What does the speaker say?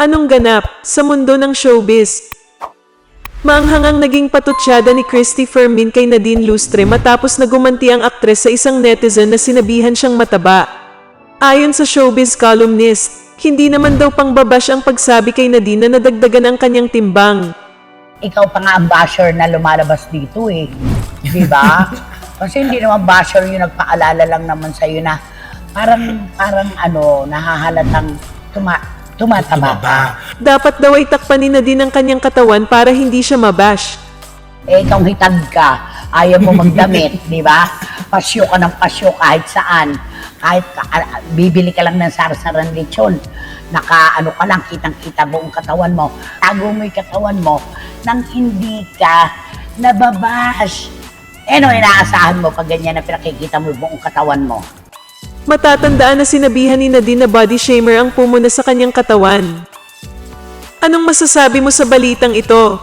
Anong ganap sa mundo ng showbiz? Maanghangang naging patutsada ni Christy Fermin kay Nadine Lustre matapos na gumanti ang aktres sa isang netizen na sinabihan siyang mataba. Ayon sa showbiz columnist, hindi naman daw pangbabash ang pagsabi kay Nadine na nadagdagan ang kanyang timbang. ikaw pa nga ang basher na lumalabas dito eh. Di ba? Kasi hindi naman basher yung nagpaalala lang naman sa'yo na parang, parang ano, nahahalatang tuma, tumataba ka. Dapat daw ay takpan ni Nadine ang kanyang katawan para hindi siya mabash. Eh, ikaw hitag ka, ayaw mo magdamit, di ba? Pasyo ka ng pasyo kahit saan. Kahit ka- ah, bibili ka lang ng sarsaran lechon. Naka, ano ka lang, kitang-kita buong katawan mo. Tago mo yung katawan mo nang hindi ka nababash. Eh, no, inaasahan mo pag ganyan na pinakikita mo yung buong katawan mo. Matatandaan na sinabihan ni Nadine na body shamer ang pumuna sa kanyang katawan. Anong masasabi mo sa balitang ito?